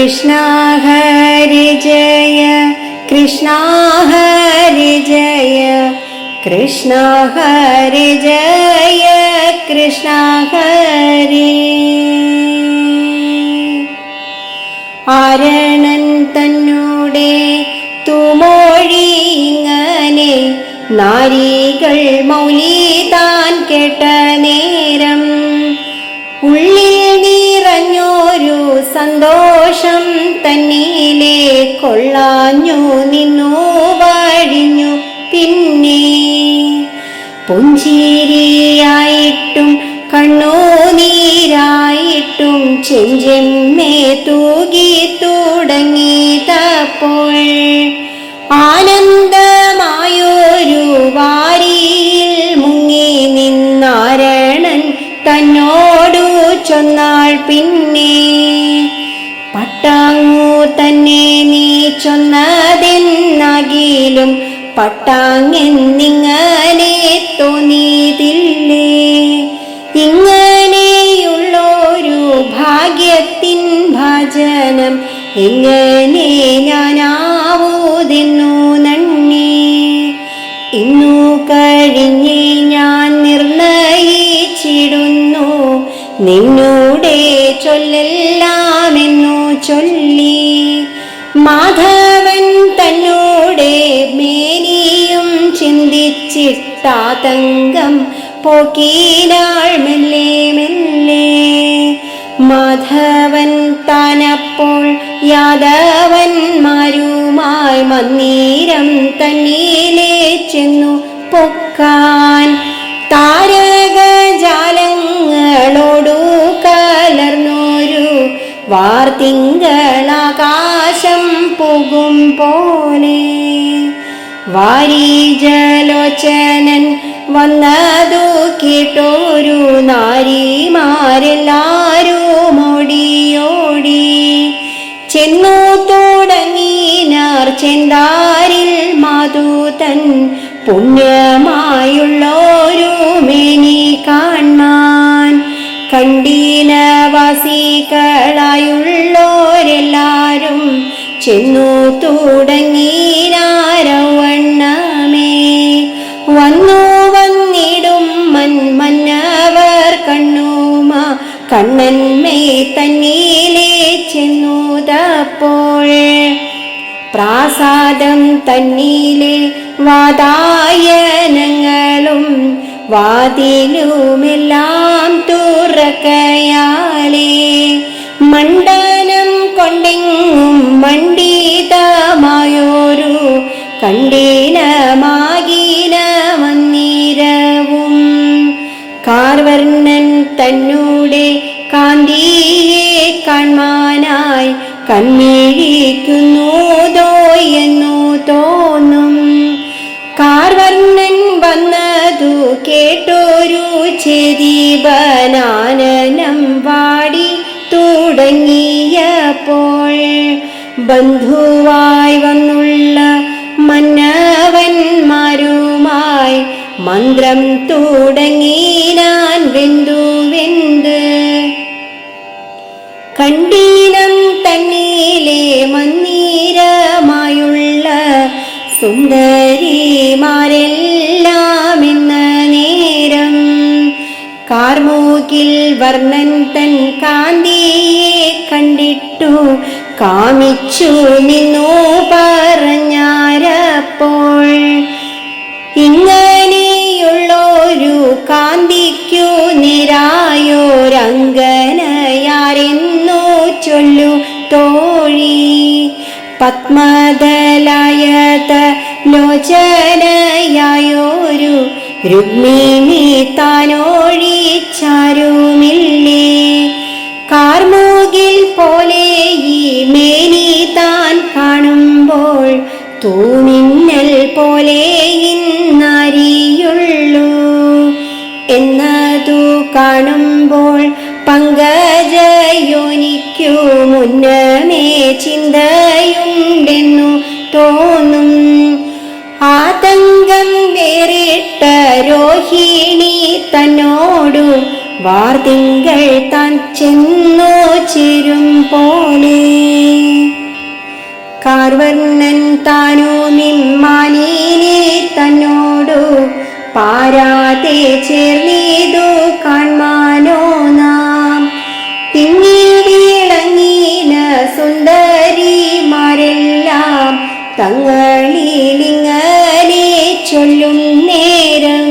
കൃഷ്ണ ഹരി ജയ കൃഷ്ണ ഹരി ജയ കൃഷ്ണ ഹരി ജയ കൃഷ്ണ ഹരി. ആരണൻ തന്നോടെ തുമോഴിങ്ങനെ നാരികൾ മൗലി താൻ കേട്ട നേരം സന്തോഷം തന്നിലെ കൊള്ളാഞ്ഞു നിന്നു വഴിഞ്ഞു. പിന്നെ പുഞ്ചിരിയായിട്ടും കണ്ണുനീരായിട്ടും ചെഞ്ചെമ്മേ തൂകി പട്ടാങ്ങെന്നിങ്ങനെ തോന്നിയതില്ലേ ഇങ്ങനെയുള്ളൊരു ഭാഗ്യത്തിൻ ഭജനം എങ്ങനെ ഞാനാവൂതെന്നു നണ്ണി ഇന്നു കഴിഞ്ഞ് ഞാൻ നിർണയിച്ചിടുന്നു. നിന്നൂടെ ചൊല്ലെല്ലാമെന്നു ചൊല്ലി. മാധവൻ ചിന്തിച്ചിട്ടാതങ്കം പോക്കീനാൾ മെല്ലെ മെല്ലെ. മാധവൻ താനപ്പോൾ യാദവന്മാരുമായി മന്ദിരം തന്നീലെ ചെന്നു പൊക്കാൻ. താരകജാലങ്ങളോടു കലർന്നൊരു വാർത്തിങ്കളാകാശം പോകും പോലെ വാരീജലോചനൻ വന്നതു കേട്ടോരു നാരിമാരെല്ലാരും ഓടിയോടി. ചെന്നു തുടങ്ങിനാർ ചെന്താരിൽ മാതൂതൻ പുണ്യമായുള്ളോരു മേനി കാൺമാൻ കണ്ടീനവാസികളായുള്ളോരെല്ലാരും ചെന്നു തുടങ്ങിനാരവണ്ണമേ വന്നു വന്നിടും മൻ മന്നവർ കണ്ണുമ കണ്ണന്മേ തന്നീലേ ചെന്നുതപ്പോൾ. പ്രാസാദം തന്നീലെ വാതായനങ്ങളും വാതിലുമെല്ലാം തുറക്കയാലേ. മണ്ഡനം കൊണ്ടെങ്ങും മണ്ഡിതമായൊരു കണ്ടീനമാകീന മന്ദിരവും കാർവർണൻ തന്നൂടെ കാന്തിയെ കാൺമാനായി കണ്ണിഴിക്കുന്നതോ എന്നു തോന്നും. കാർവർണൻ വന്നതു കേട്ടൊരു ചെരിബനാനനം വാടി തുടങ്ങിയപ്പോൾ ബന്ധുവായി വന്നുള്ള മന്നവന്മാരുമായി മന്ത്രം തുടങ്ങിനാൻ വെന്തു വെന്ത്. കണ്ടീനം തന്നീലെ മന്ദിരമായുള്ള സുന്ദരിമാരെല്ലാം നേരം കാർമൂക്കിൽ വർണൻ തൻ കാന്തിയെ കണ്ടിട്ടു കാമിച്ചു നിന്നു പറഞ്ഞാരപ്പോൾ. ഇങ്ങനെയുള്ളൊരു കാന്തിക്കു നിരായോരങ്കനയാരെന്നു ചൊല്ലു തോഴി. പത്മതലായ ലോചനയായോരു രുക്മിണി താനോഴിച്ചാരുമില്ലേ മേനി താൻ കാണുമ്പോൾ തൂമിന്നൽ പോലെ ഇന്നറിയുള്ളൂ. എന്നതു കാണുമ്പോൾ പങ്കജയോനിക്കു മുന്നമേ ചിന്തയുണ്ടെന്നു തോന്നും. ആതങ്കം വേറിട്ട രോഹിണി തന്നോടു വാർതിങ്കൾ താൻ ചെന്നു ചേരും പോലെ. കാർവർണൻ താനുമിമ്മാനീനെ തന്നോടു പാരാതെ ചേർന്നീതു കാൺമാനോ നാം. പിന്നിൽ വിളങ്ങീന സുന്ദരിമാരെല്ലാം തങ്ങളിലിങ്ങനെ ചൊല്ലും നേരം.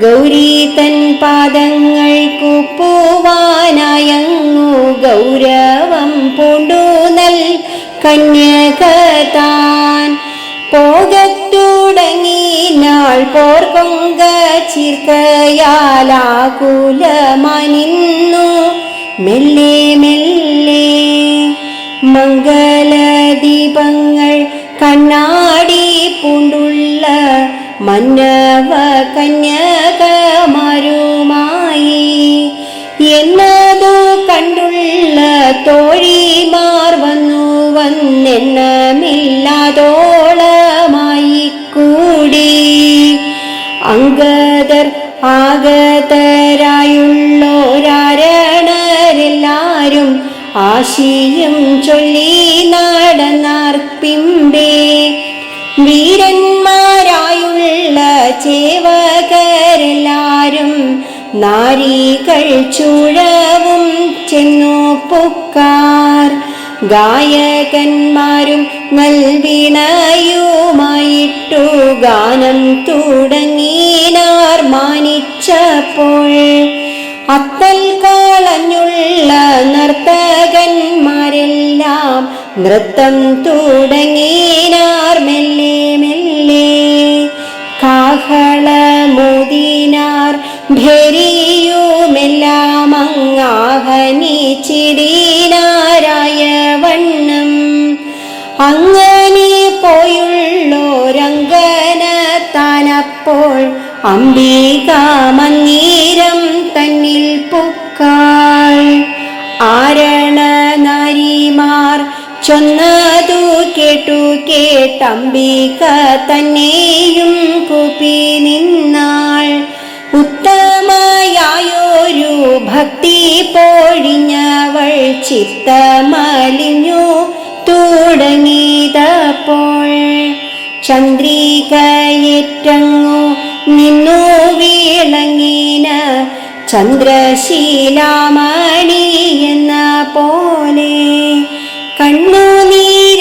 ഗൗരി തൻ പാദങ്ങൾ കന്യകതാൻ. പോകത്തുടങ്ങി നാൾ പോർക്കൊങ്ക ചീർക്കയാലാകുലമനിന്നു. മെല്ലെ മെല്ലെ മംഗളദീപങ്ങൾ കണ്ണാടി പൂണ്ടുള്ള മന്നവ കന്യകമാരുമായി. എന്നതു കണ്ടുള്ള തോഴിമാർ അങ്കദർ ആഗതരായുള്ളോരാരണരെല്ലാരും ആശിയും ചൊല്ലി നടന്നാർപ്പിമ്പേ. വീരന്മാരായുള്ള ചേവകരെല്ലാരും നാരികൾ ചുഴവും ചെന്നു പൊക്കാർ. ഗായകന്മാരും നൽവിണയുമായിട്ടു ഗാനം തുടങ്ങീനാർ മാനിച്ചപ്പോൾ അത്തൽ കാളഞ്ഞുള്ള നർത്തകന്മാരെല്ലാം നൃത്തം തുടങ്ങീനാർ മെല്ലെ മെല്ലെ കാഹളമോദിനാർ ഭരിയുമെല്ലാം അങ്ങാഹനിച്ചിടീനാരായ താനപ്പോൾ അംബിക തന്നിൽ പൊക്കാൾ. ആരണ നാരിമാർ ചൊന്നതു കേട്ടു കേട്ടംബിക തന്നെയും കുപ്പി നിന്നാൾ. ഉത്തമയായൊരു ഭക്തി പൊഴിഞ്ഞവൾ ചിത്തമലിഞ്ഞു തുടങ്ങിയതപ്പോൾ. ചന്ദ്രികയേറ്റങ്ങു നിന്നു വീളങ്ങിന ചന്ദ്രശീലാമണി എന്ന പോലെ കണ്ണുനീരായിട്ടു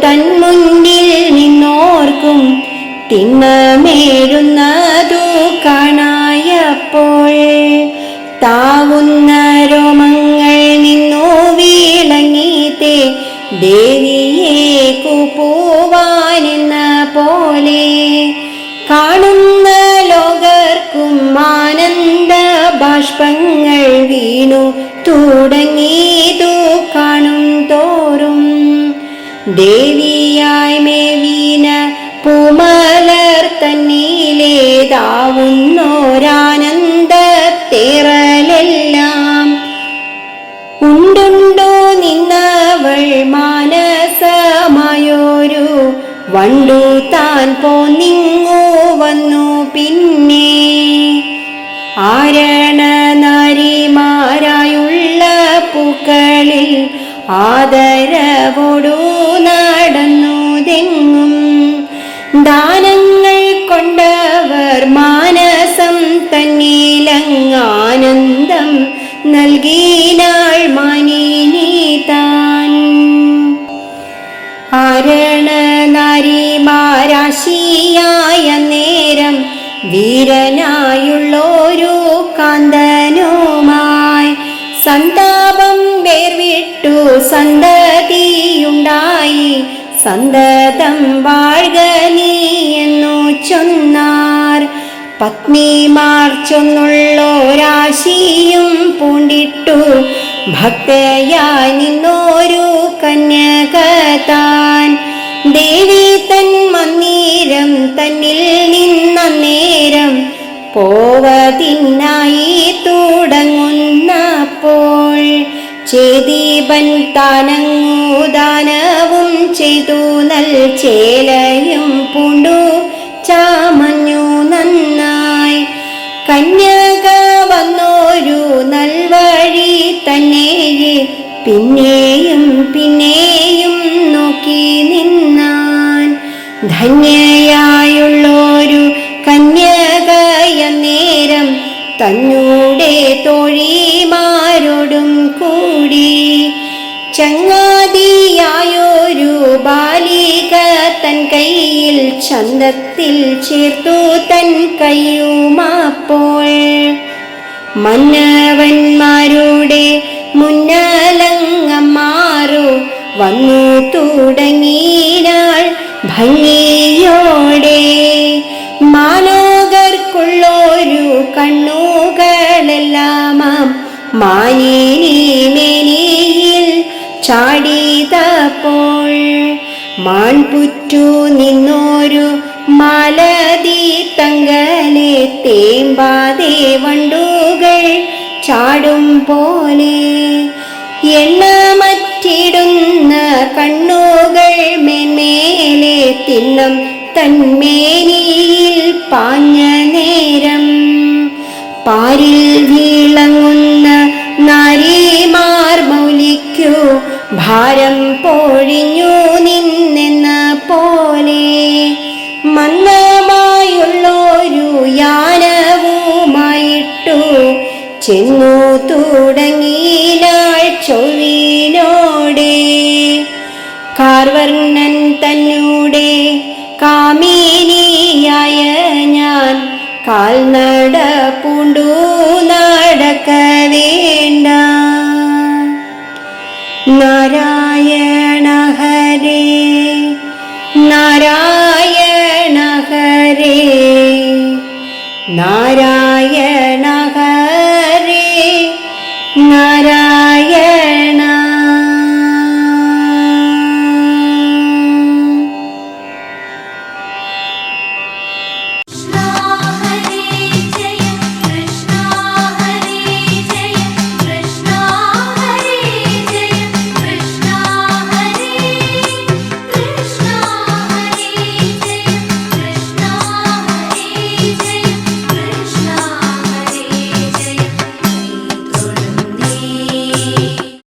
തന്മുന്നിൽ നിന്നോർക്കും തിന്മേഴുന്നതു കാണായപ്പോൾ. താവുന്ന രോമങ്ങൾ നിന്നു വീളങ്ങീത്തെ ദേവിയേക്കു പോവാനെന്ന പോലെ കാണുന്ന ലോകർക്കും ആനന്ദ ബാഷ്പങ്ങൾ വീണു. തുടങ്ങിയതു കാണും തോറും. ദേവിയായി മേവീന പൂമലർ തന്നിലേതാവുന്നോരാനന്ദത്തേറലെല്ലാം. ഉണ്ടുണ്ടോ നിന്നവൾ മാനസമായൊരു വണ്ടു താൻ പോന്നിങ്ങോ വന്നു പിന്നെ ആരണ നരിമാരായുള്ള പൂക്കളിൽ ആദരവോടു നടന്നു തെങ്ങും. ദാനങ്ങൾ കൊണ്ടവർ സന്തതം വാഴ്ക നീ എന്നു ചൊന്നാർ. പത്നിമാർ ചൊന്നുള്ളോരാശിയും പൂണ്ടിട്ടു. ഭക്തയായി നിന്നോരു കന്യക താൻ ദേവി തൻ മന്ദിരം തന്നിൽ നിന്ന നേരം പോവതിനായി തുടങ്ങുന്നപ്പോൾ ചേദീപൻ താനങ്ങുദാനവും ചെയ്തു നൽചേലയും പൂണ്ടു ചാമഞ്ഞു നന്നായി. കന്യക വന്നോരു നൽവഴി തന്നെ പിന്നെയും പിന്നെയും നോക്കി നിന്നാൻ. ധന്യയായുള്ളോരു കന്യകയ നേരം തന്നൂടെ തോഴി ചങ്ങാതിയായൊരു ബാലിക തൻ കയ്യിൽ ചന്തത്തിൽ ചേർത്തു തൻ കയ്യുമാപ്പോൾ. മന്നവന്മാരുടെ മുന്നലങ്ങമാറു വന്നു തുടങ്ങിയാൾ ഭംഗിയോടെ ചാടിയതപ്പോൾ മാൺപുറ്റു നിന്നോരു മാലതി തങ്കലെ തേമ്പാതെ വണ്ടുകൾ ചാടും പോലെ. എണ്ണമറ്റിടുന്ന കണ്ണുകൾ മേന്മേലെ തിന്നം തന്മേനിയിൽ പാഞ്ഞ നേരം. പാരിൽ വീളങ്ങുന്ന ഭാരം പൊഴിഞ്ഞു നിന്നെന്ന പോലെ മന്ദമായുള്ളൊരു യാനവുമായിട്ടു ചെന്നു തുടങ്ങിനാൾ ചൊവിനോടെ കാർവർണൻ തന്നൂടെ കാമിനിയായ ഞാൻ കാൽനട പൂണ്ടു நான்